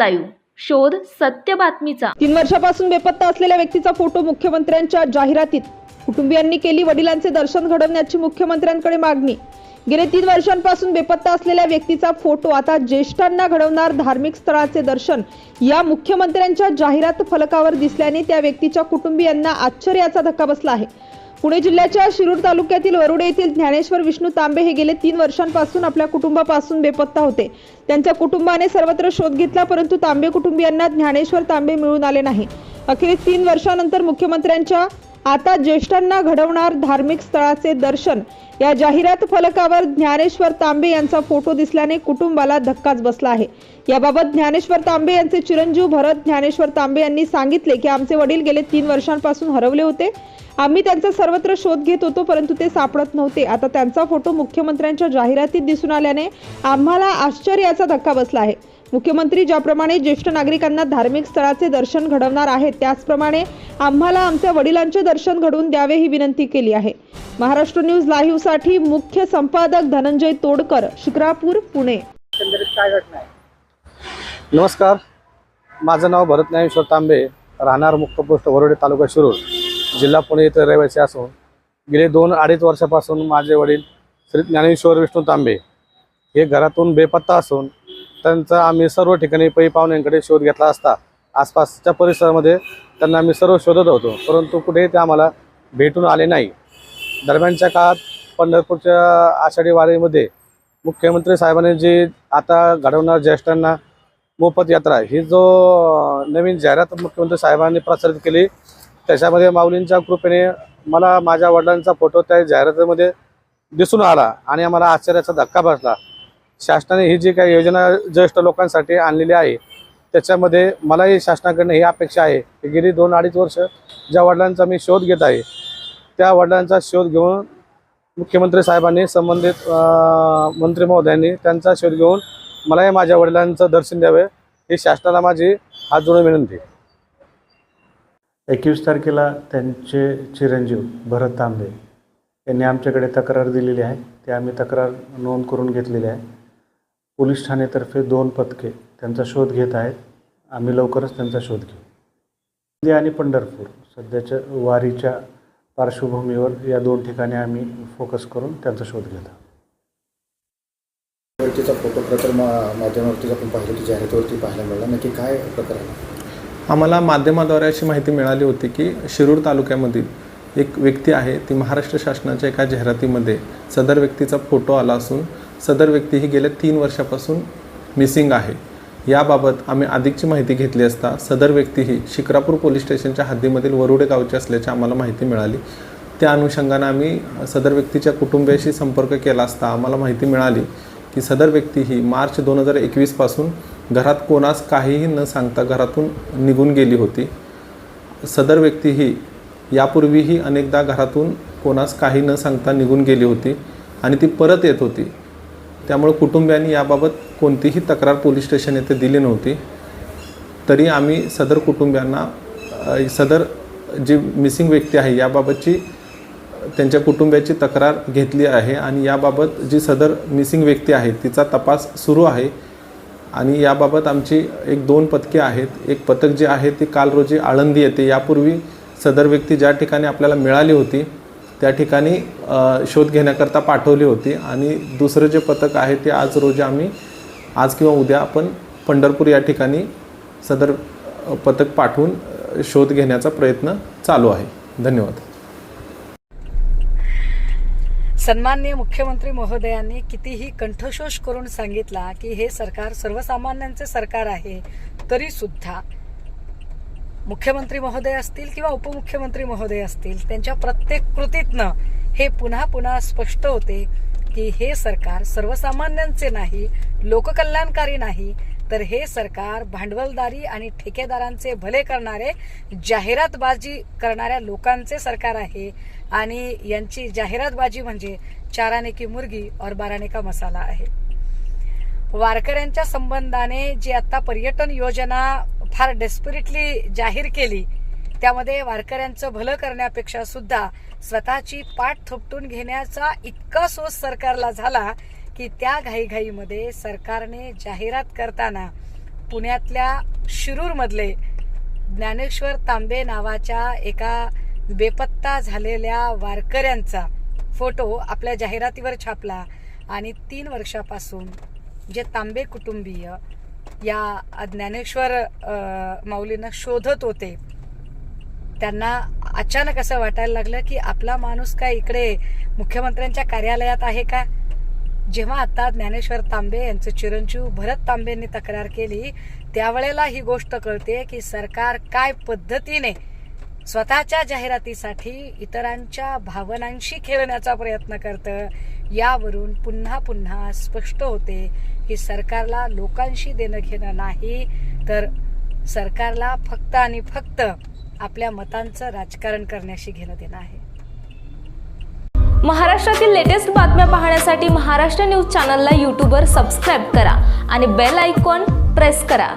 Live. शोध सत्य बातमीचा. तीन वर्षापासून बेपत्ता असलेल्या व्यक्तीचा फोटो मुख्यमंत्र्यांच्या जाहिरातीत. कुटुंबियांनी केली वडिलांचे दर्शन घडवण्याची मुख्यमंत्र्यांकडे मागणी. गेले तीन वर्षांपासून बेपत्ता असलेल्या व्यक्तीचा फोटो आता ज्येष्ठांना घडवणार धार्मिक स्थळाचे दर्शन या मुख्यमंत्र्यांच्या जाहिरात फलकावर दिसल्याने त्या व्यक्तीच्या कुटुंबियांना आश्चर्याचा धक्का बसला आहे. पुणे जिल्ह्याच्या शिरूर तालुक्यातील वरुडे येथील ज्ञानेश्वर विष्णू तांबे हे गेले तीन वर्षांपासून आपल्या कुटुंबापासून बेपत्ता होते. त्यांच्या कुटुंबाने सर्वत्र शोध घेतला परंतु तांबे कुटुंबियांना ज्ञानेश्वर तांबे मिळून आले नाही. अखेर तीन वर्षानंतर मुख्यमंत्र्यांच्या आता ज्येष्ठांना घडवणार धार्मिक स्थळाचे दर्शन. या जाहिरात फलकावर ज्ञानेश्वर तांबे यांचा फोटो दिसल्याने कुटुंबाला धक्काच बसला आहे. याबाबत ज्ञानेश्वर तांबे यांचे चिरंजीव भरत ज्ञानेश्वर तांबे यांनी सांगितले की आमचे वडील गेले तीन वर्षांपासून हरवले होते. आम्ही त्यांचा सर्वत्र शोध घेत होतो परंतु ते सापडत नव्हते. आता त्यांचा फोटो मुख्यमंत्र्यांच्या जाहिरातीत दिसून आल्याने आम्हाला आश्चर्याचा धक्का बसला आहे. मुख्यमंत्री ज्याप्रमाणे ज्येष्ठ नागरिकांना धार्मिक स्थळाचे दर्शन घडवणार आहेत त्याचप्रमाणे आम्हाला आमच्या वडिलांचे दर्शन घडवून द्यावे ही विनंती केली आहे. महाराष्ट्र न्यूज लाईव्हसाठी मुख्य संपादक धनंजय तोडकर शिक्रापूर पुणे. नमस्कार. माझं नाव भरत ज्ञानेश्वर तांबे. राहणार मुक्त पोस्ट वरोडे तालुका शिरूर. जिल्हा पुणे येथे रहिवासी असून गेले दोन अडीच वर्षापासून माझे वडील श्री ज्ञानेश्वर विष्णू तांबे हे घरातून बेपत्ता असून त्यांचा आम्ही सर्व ठिकाणी पै पाहुण्यांकडे शोध घेतला असता. आसपासच्या परिसरामध्ये त्यांना आम्ही सर्व शोधत होतो. परंतु कुठेही ते आम्हाला भेटून आले नाही. दरम्यानच्या काळात पंढरपूरच्या आषाढी वारीमध्ये मुख्यमंत्री साहेबांनी जी आता घडवणार ज्येष्ठांना मोफत यात्रा ही जो नवीन जाहिरात मुख्यमंत्री साहेबांनी प्रसारित केली त्याच्यामध्ये माऊलींच्या कृपेने मला माझ्या वडिलांचा फोटो त्या जाहिरातीमध्ये दिसून आला आणि आम्हाला आश्चर्याचा धक्का बसला. शासनाने ही जी काही योजना ज्येष्ठ लोकांसाठी आणलेली आहे त्याच्यामध्ये मलाही शासनाकडनं ही अपेक्षा आहे की गेली दोन अडीच वर्ष ज्या वडिलांचा मी शोध घेत आहे त्या वडिलांचा शोध घेऊन मुख्यमंत्री साहेबांनी संबंधित मंत्री महोदयांनी त्यांचा शोध घेऊन मलाही माझ्या वडिलांचं दर्शन द्यावे ही शासनाला माझी हात जोडून विनंती एकवीस तारखेला त्यांचे चिरंजीव भरत तांबे यांनी आमच्याकडे तक्रार दिलेली आहे. ते आम्ही तक्रार नोंद करून घेतलेली आहे. पोलीस ठाणेतर्फे दोन पथके त्यांचा शोध घेत आहेत. आम्ही लवकरच त्यांचा शोध घेऊ. दिंडी आणि पंढरपूर सध्याच्या वारीच्या पार्श्वभूमीवर या दोन ठिकाणी आम्ही फोकस करून त्यांचा शोध घेत आहोत. फोटो प्रचार मा माध्यमावरती आपण पाहिलं की जाहिरातीवरती पाहायला मिळाला. नक्की काय प्रकार आम्हाला माध्यमाद्वारे अशी माहिती मिळाली होती की शिरूर तालुक्यामधील एक व्यक्ती आहे ती महाराष्ट्र शासनाच्या एका जाहिरातीमध्ये सदर व्यक्तीचा फोटो आला असून सदर व्यक्ती ही गेल्या तीन वर्षापासून मिसिंग आहे. याबाबत आम्ही अधिकची माहिती घेतली असता सदर व्यक्ती ही शिक्रापूर पोलीस स्टेशनच्या हद्दीमधील वरुडे गावची असल्याची आम्हाला माहिती मिळाली. त्या अनुषंगानं आम्ही सदर व्यक्तीच्या कुटुंबियाशी संपर्क केला असता आम्हाला माहिती मिळाली की सदर व्यक्ती ही मार्च दोन हजार एकवीसपासून घरात कोणास काहीही न सांगता घरातून निघून गेली होती. सदर व्यक्ती ही यापूर्वीही अनेकदा घरातून कोणास काही न सांगता निघून गेली होती आणि ती परत येत होती. त्यामुळे कुटुंबियांनी याबाबत कोणतीही तक्रार पोलीस स्टेशन येथे दिली नव्हती. तरी आम्ही सदर कुटुंबियांना सदर जी मिसिंग व्यक्ती आहे याबाबतची त्यांच्या कुटुंबियाची तक्रार घेतली आहे आणि याबाबत जी सदर मिसिंग व्यक्ती आहे तिचा तपास सुरू आहे. आणि याबाबत आमची एक दोन पथके आहेत. एक पथक जे आहे ती काल रोजी आळंदी येते. यापूर्वी सदर व्यक्ती ज्या ठिकाणी आपल्याला मिळाली होती त्या ठिकाणी शोध घेण्याकरता पाठवली होती. आणि दुसरं जे पथक आहे ते आज रोजी आम्ही आज किंवा उद्या आपण पंढरपूर या ठिकाणी सदर पथक पाठवून शोध घेण्याचा प्रयत्न चालू आहे. धन्यवाद. सन्माननीय मुख्यमंत्री महोदयांनी कितीही कंठशोष करून सांगितला की हे सरकार सर्वसामान्यांचे सरकार आहे तरी सुद्धा मुख्यमंत्री महोदय असतील किंवा उपमुख्यमंत्री महोदय असतील त्यांच्या प्रत्येक कृतीतनं हे पुन्हा पुन्हा स्पष्ट होते की हे सरकार सर्वसामान्यांचे नाही लोककल्याणकारी नाही तर हे सरकार भांडवलदारी आणि ठेकेदारांचे भले करणारे जाहिरातबाजी करणाऱ्या लोकांचे सरकार आहे. आणि यांची जाहिरातबाजी म्हणजे चाराने की मुर्गी और बाराने का मसाला आहे. वारकऱ्यांच्या संबंधाने जी आता पर्यटन योजना फार डेस्परेटली जाहीर केली. त्यामध्ये वारकऱ्यांचं भलं करण्यापेक्षा सुद्धा स्वतःची पाठ थोपटून घेण्याचा इतका सोस सरकारला झाला की त्या घाईघाईमध्ये सरकारने जाहिरात करताना पुण्यातल्या शिरूरमधले ज्ञानेश्वर तांबे नावाच्या एका बेपत्ता झालेल्या वारकऱ्यांचा फोटो आपल्या जाहिरातीवर छापला आणि तीन वर्षापासून जे तांबे कुटुंबीय या ज्ञानेश्वर माऊलींना शोधत होते. त्यांना अचानक असं वाटायला लागलं की आपला माणूस काय इकडे मुख्यमंत्र्यांच्या कार्यालयात आहे का? जेव्हा आता ज्ञानेश्वर तांबे यांचे चिरंजीव भरत तांबेंनी तक्रार केली त्यावेळेला ही गोष्ट कळते की सरकार काय पद्धतीने स्वतःच्या जाहिरातीसाठी इतरांच्या भावनांशी खेळण्याचा प्रयत्न करतं यावरून पुन्हा पुन्हा स्पष्ट होते की सरकारला लोकांशी देणं घेणं नाही तर सरकारला फक्त आणि फक्त आपल्या मतांचं राजकारण करण्याशी घेणं देणं आहे. महाराष्ट्रातील लेटेस्ट बातम्या पाहण्यासाठी महाराष्ट्र न्यूज चॅनलला यूट्यूबवर सबस्क्राईब करा आणि बेल आयकॉन प्रेस करा.